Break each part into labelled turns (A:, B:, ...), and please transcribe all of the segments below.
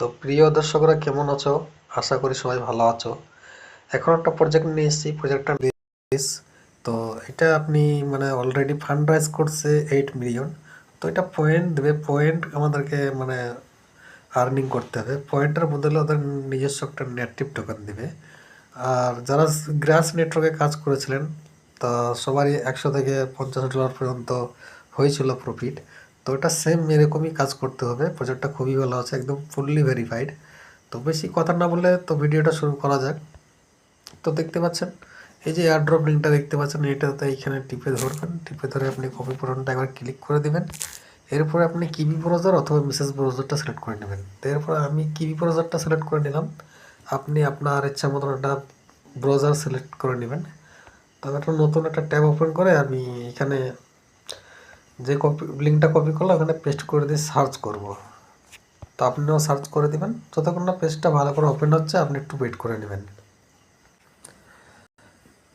A: তো প্রিয় দর্শকরা, কেমন আছো? আশা করি সবাই ভালো আছো। এখন একটা প্রজেক্ট নিয়ে এসেছি। প্রজেক্টটা তো এটা আপনি মানে অলরেডি ফান্ড রাইজ করছে এইট মিলিয়ন তো এটা পয়েন্ট দেবে পয়েন্ট আমাদেরকে মানে আর্নিং করতে হবে। পয়েন্টের বদলে ওদের নিজস্ব একটা নেটিভ টোকেন দেবে। আর যারা গ্রাস নেটওয়ার্কে কাজ করেছিলেন, তা সবারই একশো থেকে পঞ্চাশ ডলার পর্যন্ত হয়েছিল প্রফিট তো এটা সেম এরকমই কাজ করতে হবে। প্রজেক্টটা খুবই ভালো আছে, একদম ফুললি ভেরিফাইড তো বেশি কথা না বলে তো ভিডিওটা শুরু করা যাক। তো দেখতে পাচ্ছেন, এই যে এয়ারড্রপ লিঙ্কটা দেখতে পাচ্ছেন এটাতে এইখানে টিপে ধরবেন। টিপে ধরে আপনি কপি পূরণটা একবার ক্লিক করে দিবেন। এরপরে আপনি কিবি ব্রাউজার অথবা মেসেজ ব্রাউজারটা সিলেক্ট করে নেবেন। তো এরপরে আমি কিবি ব্রাউজারটা সিলেক্ট করে নিলাম। আপনি আপনার ইচ্ছা মতন একটা ব্রাউজার সিলেক্ট করে নেবেন। তবে একটা নতুন একটা ট্যাব ওপেন করে আমি এখানে যে কপি লিঙ্কটা কপি করলাম, ওখানে পেস্ট করে দিয়ে সার্চ করব। তো আপনিও সার্চ করে দিবেন। যতক্ষণ না পেজটা ভালো করে ওপেন হচ্ছে, আপনি একটু ওয়েট করে নেবেন।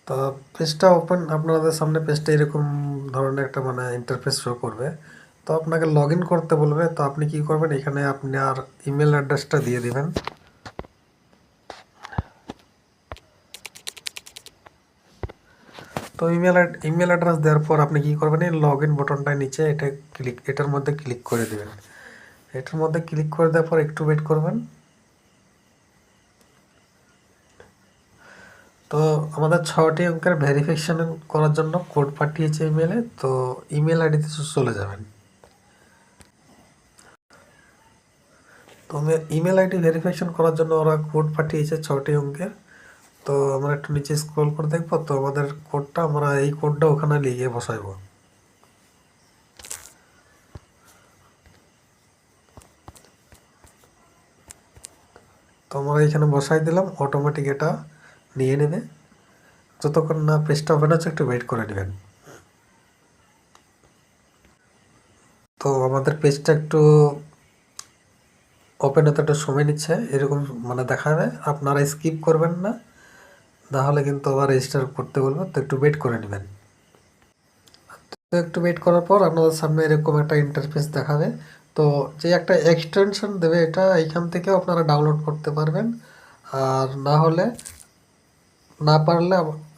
A: তো পেজটা ওপেন আপনাদের সামনে পেজটা এরকম ধরনের একটা মানে ইন্টারফেস শো করবে। তো আপনাকে লগ করতে বলবে। তো আপনি কি করবেন? এখানে আপনি আর ইমেল অ্যাড্রেসটা দিয়ে দিবেন। তো ইমেল ইমেল অ্যাড্রেস দেওয়ার পর আপনি কী করবেন? এই লগ ইন বটনটা নিচে এটা ক্লিক এটার মধ্যে ক্লিক করে দেবেন। এটার মধ্যে ক্লিক করে দেওয়ার পর একটু ওয়েট করবেন। তো আমাদের ছটি অঙ্কের ভেরিফিকেশান করার জন্য কোড পাঠিয়েছে ইমেলে তো ইমেল আইডিতে চলে যাবেন। তো ইমেল আইডি ভেরিফিকেশন করার জন্য ওরা কোড পাঠিয়েছে ছটি অঙ্কের। তো আমরা একটু নিচে স্ক্রল করে দেখব, তো আমাদের কোডটা আমরা এই কোডটা ওখানে লিখে বসাইবো। তো আমরা এখানে বসাই দিলাম অটোমেটিক এটা নিয়ে নেবে। যতক্ষণ না পেজটা ওপেন হচ্ছে, একটু ওয়েট করে নেবেন। তো আমাদের পেজটা একটু ওপেন হতে একটু সময় নিচ্ছে, এরকম মানে দেখাবে। আপনারা স্কিপ করবেন না। তাহলে কিন্তু আবার রেজিস্টার করতে বলব, তো একটু ওয়েট করে নেবেন। তো একটু ওয়েট করার পর আপনাদের সামনে এরকম একটা ইন্টারফেস দেখাবে। তো যে একটা এক্সটেনশন দেবে এটা, এইখান থেকেও আপনারা ডাউনলোড করতে পারবেন। আর না হলে, না পারলে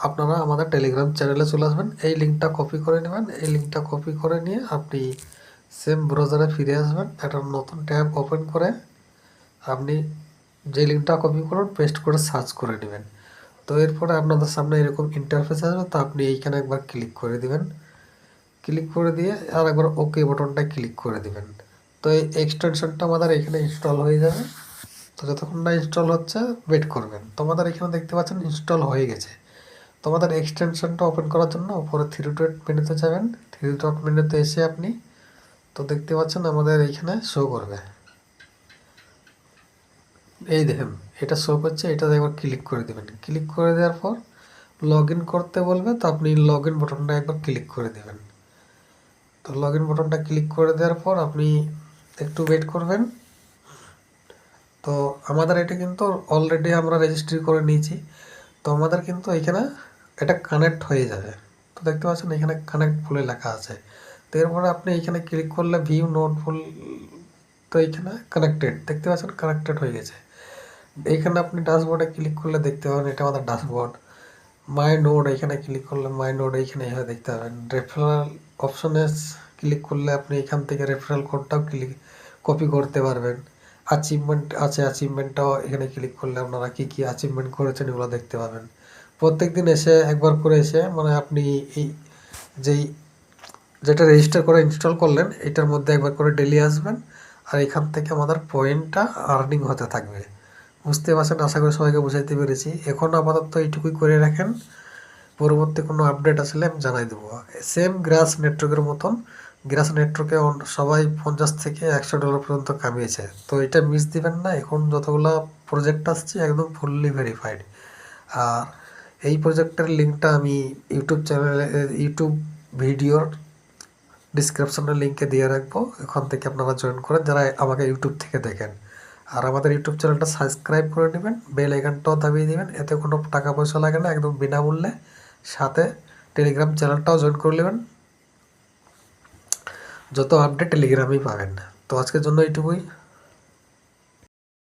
A: আপনারা আমাদের টেলিগ্রাম চ্যানেলে চলে আসবেন। এই লিঙ্কটা কপি করে নেবেন। এই লিঙ্কটা কপি করে নিয়ে আপনি সেম ব্রাউজারে ফিরে আসবেন। একটা নতুন ট্যাব ওপেন করে আপনি যে লিঙ্কটা কপি করুন পেস্ট করে সার্চ করে নেবেন। তো এরপরে আপনাদের সামনে এরকম ইন্টারফেস আসবে, তো আপনি এইখানে একবার ক্লিক করে দিবেন। ক্লিক করে দিয়ে আর একবার ওকে বটনটা ক্লিক করে দিবেন। তো এই এক্সটেনশনটা আমাদের এখানে ইনস্টল হয়ে যাবে। তো যতক্ষণ না ইনস্টল হচ্ছে ওয়েট করবেন। তোমাদের এখানে দেখতে পাচ্ছেন ইনস্টল হয়ে গেছে। তোমাদের এক্সটেনশনটা ওপেন করার জন্য উপরে থ্রি ডট মেনুতে যাবেন। থ্রি ডট মেনুতে এসে আপনি, তো দেখতে পাচ্ছেন আমাদের এইখানে শো করবে। এই দেখেন। এটা শো করছে এটাতে একবার ক্লিক করে দেবেন। ক্লিক করে দেওয়ার পর লগ করতে বলবে, তো আপনি লগ বটনটা একবার ক্লিক করে দেবেন। তো লগ বটনটা ক্লিক করে দেওয়ার পর আপনি একটু ওয়েট করবেন। তো আমাদের এটা কিন্তু অলরেডি আমরা রেজিস্ট্রি করে নিয়েছি। তো আমাদের কিন্তু এখানে এটা কানেক্ট হয়ে যাবে। তো দেখতে পাচ্ছেন এখানে কানেক্ট ফুলে লেখা আছে। তো এরপরে আপনি এখানে ক্লিক করলে ভিউ নোট ফুল তো এইখানে কানেক্টেড দেখতে পাচ্ছেন কানেক্টেড হয়ে গেছে। এইখানে আপনি ড্যাশবোর্ডে ক্লিক করলে দেখতে পাবেন, এটা আমাদের ড্যাশবোর্ড মাই নোড এখানে ক্লিক করলে মাই নোড এইখানে এভাবে দেখতে পাবেন। রেফারেল অপশনে ক্লিক করলে আপনি এখান থেকে রেফারেল কোডটাও ক্লিক কপি করতে পারবেন। অ্যাচিভমেন্ট আছে অ্যাচিভমেন্টটাও এখানে ক্লিক করলে আপনারা কী কী অ্যাচিভমেন্ট করেছেন এগুলো দেখতে পাবেন। প্রত্যেক দিন এসে, একবার করে এসে মানে আপনি এই যেই, যেটা রেজিস্টার করে ইনস্টল করলেন, এটার মধ্যে একবার করে ডেলি আসবেন, আর এখান থেকে আমাদের পয়েন্টটা আর্নিং হতে থাকবে। বুঝতে পারছেন? আশা করি সবাইকে বুঝাইতে পেরেছি। এখন আপাতত এইটুকুই করে রাখেন। পরবর্তী কোনো আপডেট আসলে আমি জানাই দেবো। সেম গ্রাস নেটওয়ার্কের মতন। গ্রাস নেটওয়ার্কে সবাই পঞ্চাশ থেকে একশো ডলার পর্যন্ত কামিয়েছে। তো এটা মিস দিবেন না। এখন যতগুলো প্রজেক্ট আসছে, একদম ফুললি ভেরিফাইড আর এই প্রজেক্টের লিঙ্কটা আমি ইউটিউব চ্যানেলে ইউটিউব ভিডিওর ডিসক্রিপশনের লিঙ্কে দিয়ে রাখব। এখান থেকে আপনারা জয়েন করেন। যারা আমাকে ইউটিউব থেকে দেখেন। আর আমাদের ইউটিউব চ্যানেলটা সাবস্ক্রাইব করে নেবেন বেল আইকনটাও দাবিয়ে দেবেন, এতে কোনো টাকা পয়সা লাগে না, একদম বিনামূল্যে। সাথে টেলিগ্রাম চ্যানেলটাও জয়েন করে নেবেন। যত আপডেট টেলিগ্রামেই পাবেন। তো আজকের জন্য এইটুকুই।